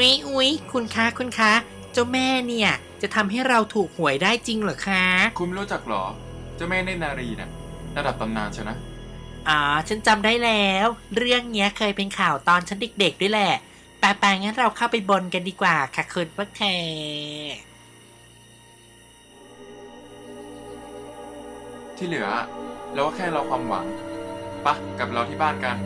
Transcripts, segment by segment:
อุ๊ยอุ๊ยคุณคะคุณคะ เจ้าแม่เนี่ย จะทำให้เราถูกหวยได้จริงเหรอคะ คุณไม่รู้จักเหรอ เจ้าแม่เนตรนารีนะระดับตำนานใช่นะ อ๋อ ฉันจำได้แล้ว เรื่องเนี้ยเคยเป็นข่าวตอนฉันเด็กๆด้วยแหละแปลๆงั้นเราเข้าไปบนกันดีกว่าค่ะคุณพวกเธอที่เหลือเราก็แค่รอความหวังปะกลับเราที่บ้านกัน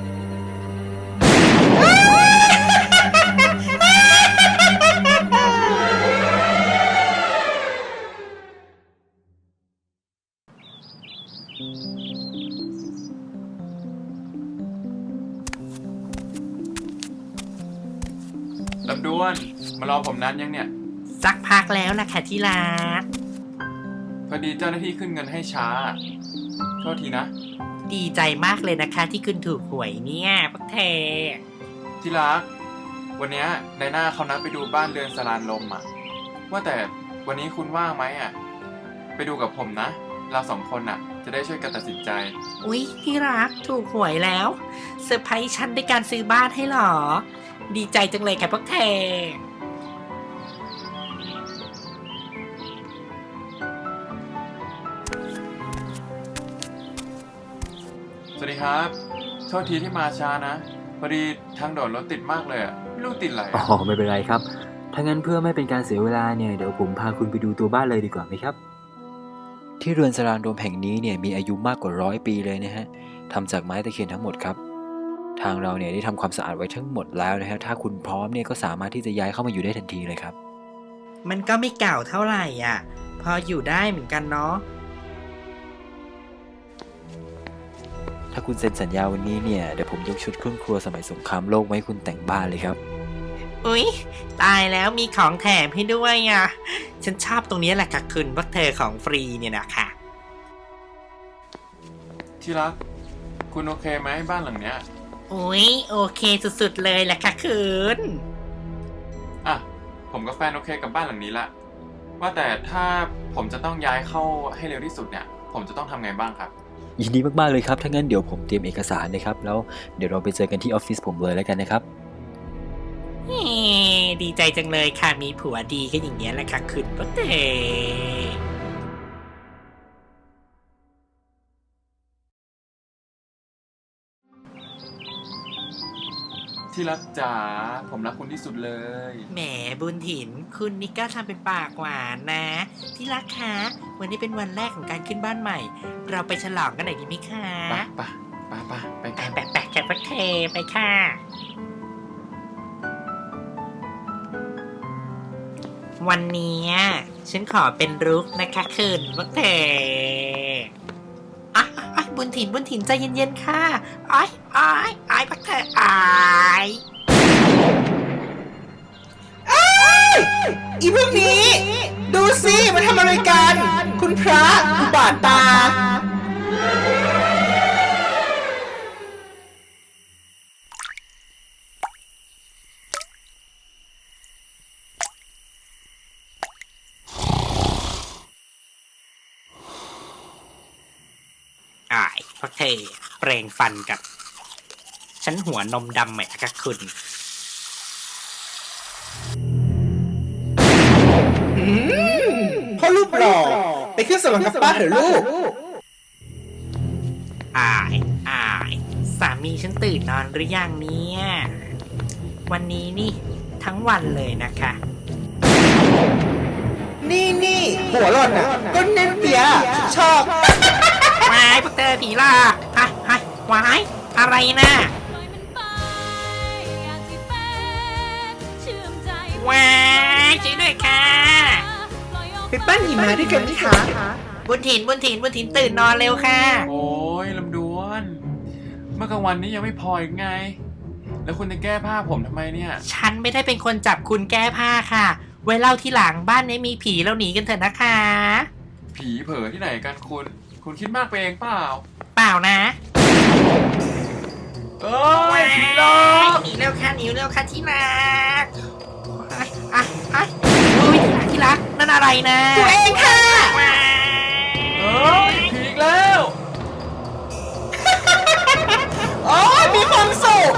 ผมนานยังเนี่ย สักพักแล้วล่ะค่ะที่รัก พอดีเจ้าหน้าที่ขึ้นเงินให้ช้า โทษทีนะ ดีใจมากเลยนะคะที่คุณถูกหวยเนี่ยพวกเธอที่รัก วันเนี้ยนายหน้าเขานัดไปดูบ้านเรือนสลานลมอะ ว่าแต่วันนี้คุณว่างไหมอะ ไปดูกับผมนะ เราสองคนอะ จะได้ช่วยกันตัดสินใจ อุ๊ยที่รักถูกหวยแล้วเซอร์ไพรส์ฉันด้วยการซื้อบ้านให้เหรอ ดีใจจังเลยค่ะพวกเธอ วัสดีครับ โทษทีที่มาช้านะพอดีทางโดดรถติดมากเลยอะไม่รู้ติดอะไรอ๋อะอไม่เป็นไรครับ ถ้างั้นเพื่อไม่เป็นการเสียเวลาเนี่ยเดี๋ยวผมพาคุณไปดูตัวบ้านเลยดีกว่าไหมครับ ที่เรือนสรานโดมแห่งนี้เนี่ยมีอายุมากกว่าร้อยปีเลยนะฮะทำจากไม้ตะเคียนทั้งหมดครับ ทางเราเนี่ยได้ทำความสะอาดไว้ทั้งหมดแล้วนะฮะถ้าคุณพร้อมเนี่ยก็สามารถที่จะย้ายเข้ามาอยู่ได้ทันทีเลยครับ มันก็ไม่เก่าเท่าไหร่อะ พออยู่ได้เหมือนกันเนาะ ถ้าคุณเซ็นสัญญาวันนี้เนี่ยเดี๋ยวผมยกชุดเครื่องครัวสมัยสงครามโลกมาให้คุณแต่งบ้านเลยครับ อุ๊ย ตายแล้วมีของแถมให้ด้วยอะ ฉันชอบตรงนี้แหละค่ะคุณพวกเธอของฟรีเนี่ยนะคะที่รัก คุณโอเคไหมบ้านหลังเนี้ย อุ๊ย โอเคสุดๆเลยแหละค่ะคุณอะ ผมกับแฟนโอเคกับบ้านหลังนี้ละว่าแต่ถ้าผมจะต้องย้ายเข้าให้เร็วที่สุดเนี่ย ผมจะต้องทำไงบ้างครับ ยินดีมากๆเลยครับ ถ้างั้นเดี๋ยวผมเตรียมเอกสารนะครับ แล้วเดี๋ยวเราไปเจอกันที่ออฟฟิศผมเลยแล้วกันนะครับ เฮ้ดีใจจังเลยค่ะมีผัวดีก็อย่างเงี้ยแหละค่ะคุณพวกเธ ที่รักจ๋าผมรักคุณที่สุดเลย แหมบุญถิน คุณนี่ก็ทำเป็นปากหวานนะ ที่รักคะวันนี้เป็นวันแรกของการขึ้นบ้านใหม่ เราไปฉลองกันหน่อยดีไหมคะไปไปไปไปไปแปะกันแปะแปะแกะพวกเธอไปค่ะ วันนี้ฉันขอเป็นรุกนะคะคืนพวกเธออะอะอะ บุญถินบุญถินใจเย็นๆค่ะอ้ายอ้ายอ้ายพักเธออ้ายอีพวกนี้ ดูสิมันทำอะไรกัน คุณพระอุบาทตา อ้ายพวกเธอเปล่งฟันกับ ฉันหัวนมดำไหมคะคุณพ่อรูปหล่อไปขึ้นสวรรค์กับป้าเถอะลูก อายอาย สามีฉันตื่นนอนหรือยังเนี่ย วันนี้นี่ทั้งวันเลยนะคะ นี่นี่หัวหล่อนอะก็เน้นเปียชอบวายพวกเธอผีล่ะฮะฮะวายอะไรนะปล่อยมันไปอยากที่เป็นเชื่อมใจวายช่วยด้วยค่ะปล่อยออกไปปั้นหิมะด้วยกันไหมคะบุญถินบุญถินบุญถินตื่นนอนเร็วค่ะ โอ้ยลำดวน เมื่อกลางวันนี้ยังไม่พออีกไง แล้วคุณจะแก้ผ้าผมทำไมเนี่ย ฉันไม่ได้เป็นคนจับคุณแก้ผ้าค่ะ ไว้เล่าที่หลังบ้านนี้มีผีแล้วหนีกันเถอะนะคะ ผีเผลอที่ไหนกันคุณ คุณคิดมากไปเองเปล่า เปล่านะเอ้ยผีหลอกหนีเร็วค่ะหนีเร็วค่ะที่รักไอ้ไอ้ไอ้โอ้ยที่รักที่รักนั่นอะไรนะตัวเองค่ะว้ายเอ้ยผีอีกแล้วโอ้ยมีความสุข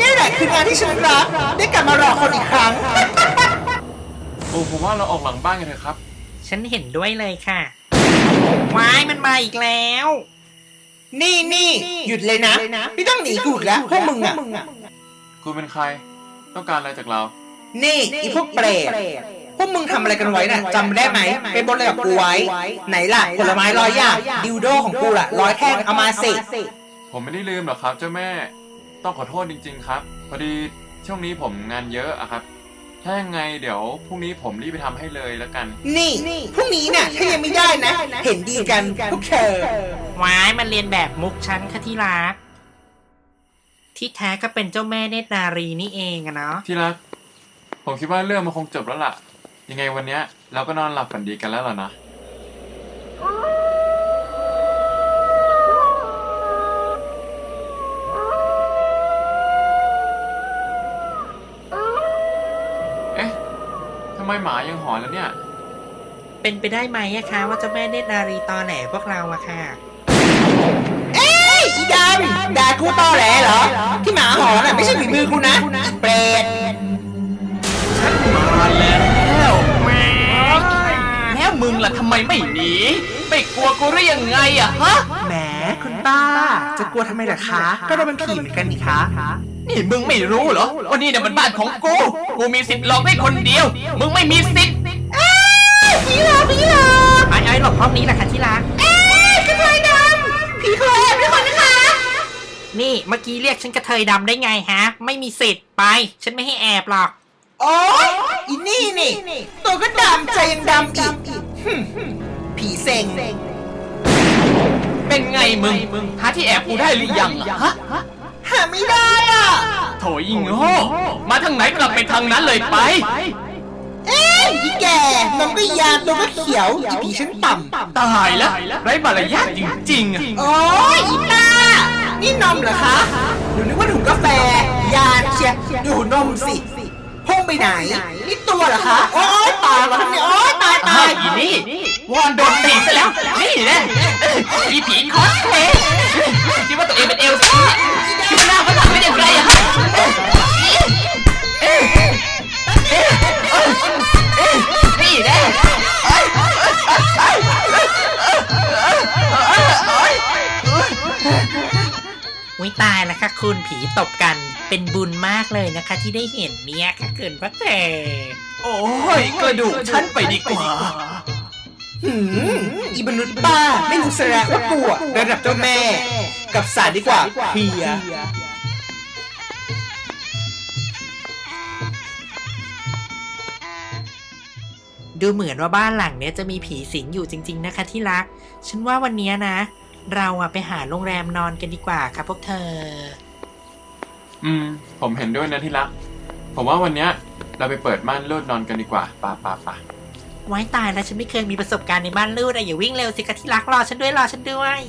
นี่แหละละคืองานที่ฉันรัก ได้กลับมารอคนอีกครั้ง โอ้ผมว่าเราออกหลังบ้านกันเถอะครับ ฉันเห็นด้วยเลยค่ะ ว้ายมันมาอีกแล้ว นี่นี่หยุดเลยนะไม่ต้องหนีกูอีกแล้วพวกมึงอะ คุณเป็นใคร ต้องการอะไรจากเรา นี่อีพวกเปรตพวกมึงทำอะไรกันไว้น่ะจำได้ไหมเป็นบนอะไรกับกูไว้ ไหนล่ะผลไม้ร้อยอย่างดิวโดของกูล่ะร้อยแท่งเอามาสิ ผมไม่ได้ลืมหรอกครับ เจ้าแม่ ต้องขอโทษจริง ๆ ครับ พอดีช่วงนี้ผมงานเยอะอะครับ ถ้ายังไงเดี๋ยวพรุ่งนี้ผมรีบไปทำให้เลยแล้วกัน นี่พรุ่งนี้เนี่ยถ้ายังไม่ได้นะ เห็นดีกันพวกเธอว้ายมันเรียนแบบมุกฉันค่ะที่รัก ที่แท้ก็เป็นเจ้าแม่เนตรนารีนี่เองอะเนาะ ที่รัก ผมคิดว่าเรื่องมันคงจบแล้วล่ะ ยังไงวันเนี้ยเราก็นอนหลับฝันดีกันแล้วล่ะนะำไมหมายังหอนแล้วเนี่ย เป็นไปได้ไหมอะคะว่าเจ้าแม่เนตรนารีตอแหลพวกเราอะค่ะ อีดำด่ากูตอแหลเหรอ ที่หมาหอนน่ะไม่ใช่ฝีมือกูนะอีเปรตมาแล้วแล้วมึงล่ะทำไมไม่หนีไม่กลัวกูหรือยังไงอะฮะ แหมคุณป้า จะกลัวทำไมล่ะคะ ก็เราเป็นผีเหมือนกันนี่คะ นี่มึงไม่รู้เหรอว่านี่เนี่ยมันบ้านของกู กูมีสิทธิ์หลอกได้คนเดียว มึงไม่มีสิทธิ์ไอ้ไอ้หลบห้องนี้แหละค่ะที่รักผีเคยแอบด้วยคนนะคะนี่เมื่อกี้เรียกฉันกระเทยดำได้ไงฮะ ไม่มีสิทธิ์ไป ฉันไม่ให้แอบหรอก โอ๊ยอีนี่นี่ ตัวก็ดำใจยังดำอีกหึ่มผีเซ็งเป็นไงมึงหาที่แอบกูได้หรือยังอะฮะ หาไม่ได้อะ โถยิงโง่มาทางไหนกลับไปทางนั้นเลยไป เอ้ยอีแก่นมก็ยานตัวก็เขียวอีผีชั้นต่ำตายแล้วไร้มารยาทจริงๆอะโอ๊ยอีป้านี่นมเหรอคะหนูนึกว่าถุงกาแฟ ยานเชียดูนมสิพุ่งไปไหน นี่ตัวเหรอคะ โอ๊ยตายแล้วเนี่ยโอ๊ยตายตาอ้าวยอีนี่วอนโดนตีซะแล้ว นี่แหละอีผีคอสเพลย์คิดว่าตัวเองเป็นเอลซ่า ค่ะคุณผีตบกันเป็นบุญมากเลยนะคะ ที่ได้เห็นเนี่ยค่ะเกินพระเตโอ้ยกระดูกฉันไปดีกว่าหืมอีมนุษย์ป้า ไม่รู้สระว่ากลัวระดับเจ้าแม่ กับสารดีกว่าเพียดูเหมือนว่าบ้านหลังเนี้ยจะมีผีสิงอยู่จริง ๆนะคะที่รัก ฉันว่าวันเนี้ยนะ เราอะไปหาโรงแรมนอนกันดีกว่าค่ะพวกเธอ อืม ผมเห็นด้วยนะที่รัก ผมว่าวันเนี้ย เราไปเปิดม่านรูดนอนกันดีกว่าป่าป่าป่าไว้ตายแล้วฉันไม่เคยมีประสบการณ์ในบ้านลูดอะอย่าวิ่งเร็วสิคะที่รักรอฉันด้วยรอฉันด้วย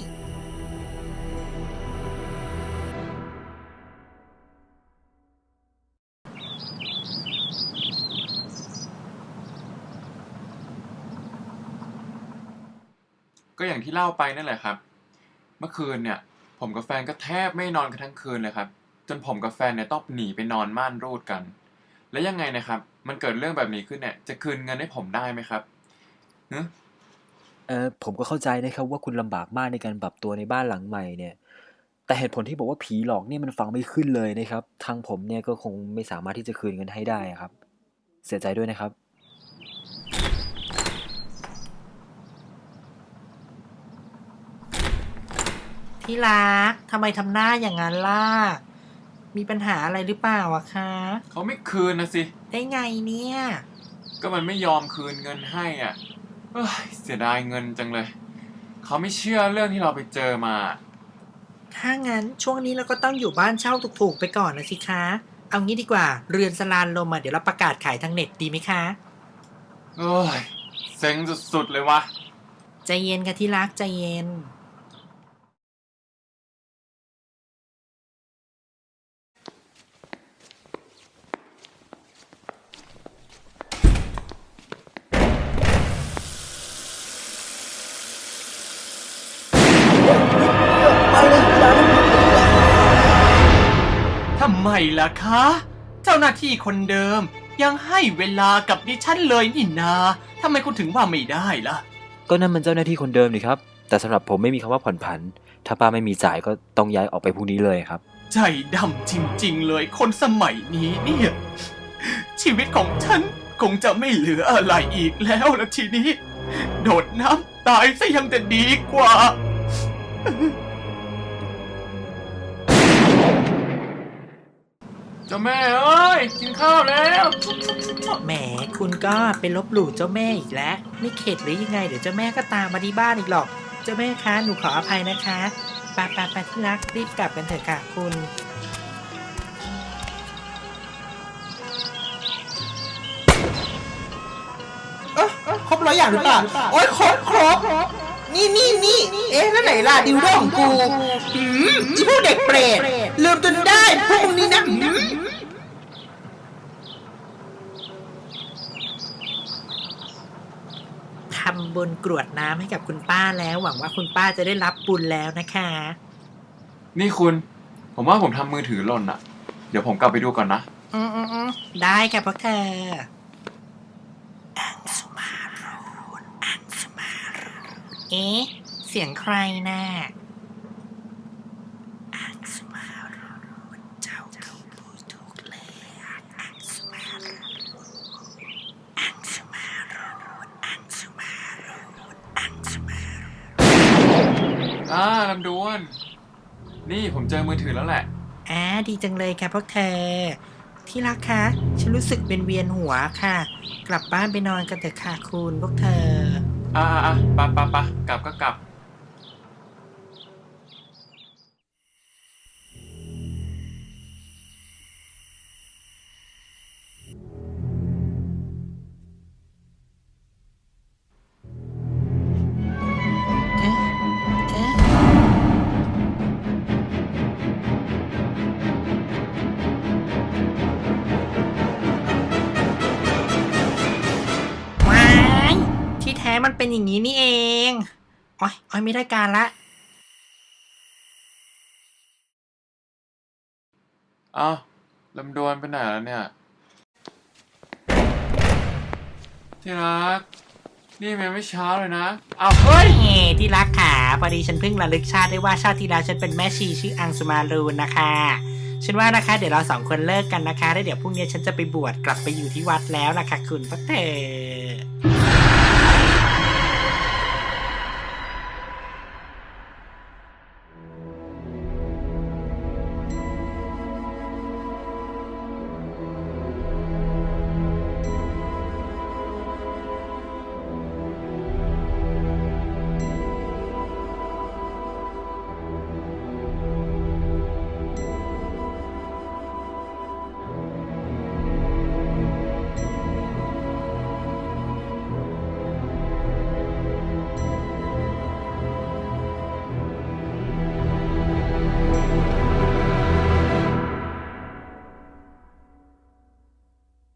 ก็อย่างที่เล่าไปนั่นแหละครับ เมื่อคืนเนี่ย ผมกับแฟนก็แทบไม่นอนกันทั้งคืนเลยครับ จนผมกับแฟนเนี่ยต้องหนีไปนอนม่านรูดกัน แล้วยังไงนะครับ มันเกิดเรื่องแบบนี้ขึ้นเนี่ย จะคืนเงินให้ผมได้ไหมครับเนอะเออผมก็เข้าใจนะครับว่าคุณลำบากมากในการปรับตัวในบ้านหลังใหม่เนี่ย แต่เหตุผลที่บอกว่าผีหลอกเนี่ยมันฟังไม่ขึ้นเลยนะครับ ทางผมเนี่ยก็คงไม่สามารถที่จะคืนเงินให้ได้อะครับ เสียใจด้วยนะครับ ที่รักทำไมทำหน้าอย่างนั้นล่ะ มีปัญหาอะไรหรือเปล่าอะคะ เขาไม่คืนนะสิ ได้ไงเนี่ย ก็มันไม่ยอมคืนเงินให้อะเอ้ยเสียดายเงินจังเลย เขาไม่เชื่อเรื่องที่เราไปเจอมา ถ้างั้นช่วงนี้เราก็ต้องอยู่บ้านเช่าถูกๆไปก่อนนะสิคะ เอางี้ดีกว่าเรือนสลานลมอะเดี๋ยวเราประกาศขายทางเน็ตดีไหมคะโอ้ยเซ็งสุดๆเลยวะ ใจเย็นค่ะที่รักใจเย็น ล่ะคะ เจ้าหน้าที่คนเดิมยังให้เวลากับดิฉันเลยนี่นาทำไมคุณถึงว่าไม่ได้ล่ะ ก็นั่นมันเจ้าหน้าที่คนเดิมนี่ครับ แต่สำหรับผมไม่มีคำว่าผ่อนผัน ถ้าป้าไม่มีจ่ายก็ต้องย้ายออกไปพรุ่งนี้เลยครับ ใจดำจริงๆเลยคนสมัยนี้เนี่ย ชีวิตของฉันคงจะไม่เหลืออะไรอีกแล้วละทีนี้ โดดน้ำตายซะยังจะดีกว่า เจ้าแม่เอ้ยกินข้าวแล้วแหมคุณก็ไปลบหลู่เจ้าแม่อีกแล้ว ไม่เข็ดหรือยังไงเดี๋ยวเจ้าแม่ก็ตามมาที่บ้านอีกหรอก เจ้าแม่คะหนูขออภัยนะคะไปไปไปที่รักรีบกลับกันเถอะค่ะคุณเอ๊ะครบร้อยอย่างหรือเปล่าโอ๊ยครบครบ นี่นี่นี่เอ๊ะแล้วไหนล่ะดิวโดของกูหืมอีพวกเด็กเปรตลืมจนได้พวกมึงนี่นะหืมทำบุญกรวดน้ำให้กับคุณป้าแล้ว หวังว่าคุณป้าจะได้รับบุญแล้วนะคะ นี่คุณ ผมว่าผมทำมือถือหล่นอะเดี๋ยวผมกลับไปดูก่อนนะ อืมอืมอืมได้ค่ะพวกเธออังสุมารูนอังสุมารูน เอ๊ะ เสียงใครน่ะอังสุมารูนเจ้าคือผู้ถูกเลือกอังสุมารูนอังสุมารูนอังสุมารูนอังสุมารูนอ่าลำดวน นี่ผมเจอมือถือแล้วแหละ อ่าดีจังเลยค่ะพวกเธอ ที่รักคะ ฉันรู้สึกเป็นเวียนหัวค่ะ กลับบ้านไปนอนกันเถอะค่ะคุณพวกเธอ อ่าอะปะปะปะกลับก็กลับ มันเป็นอย่างนี้นี่เองโอ้ยโอ้ยไม่ได้การละอ้าวลำดวนไปไหนแล้วเนี่ย ที่รัก นี่มันไม่เช้าเลยนะอ้าวเฮ้ย เฮ้ยที่รักขาพอดีฉันเพิ่งระลึกชาติได้ว่าชาติที่แล้วฉันเป็นแม่ชีชื่ออังสุมารูนนะคะ ฉันว่านะคะ เดี๋ยวเราสองคนเลิกกันนะคะแล้วเดี๋ยวพรุ่งนี้ฉันจะไปบวชกลับไปอยู่ที่วัดแล้วนะคะคุณพระเถอ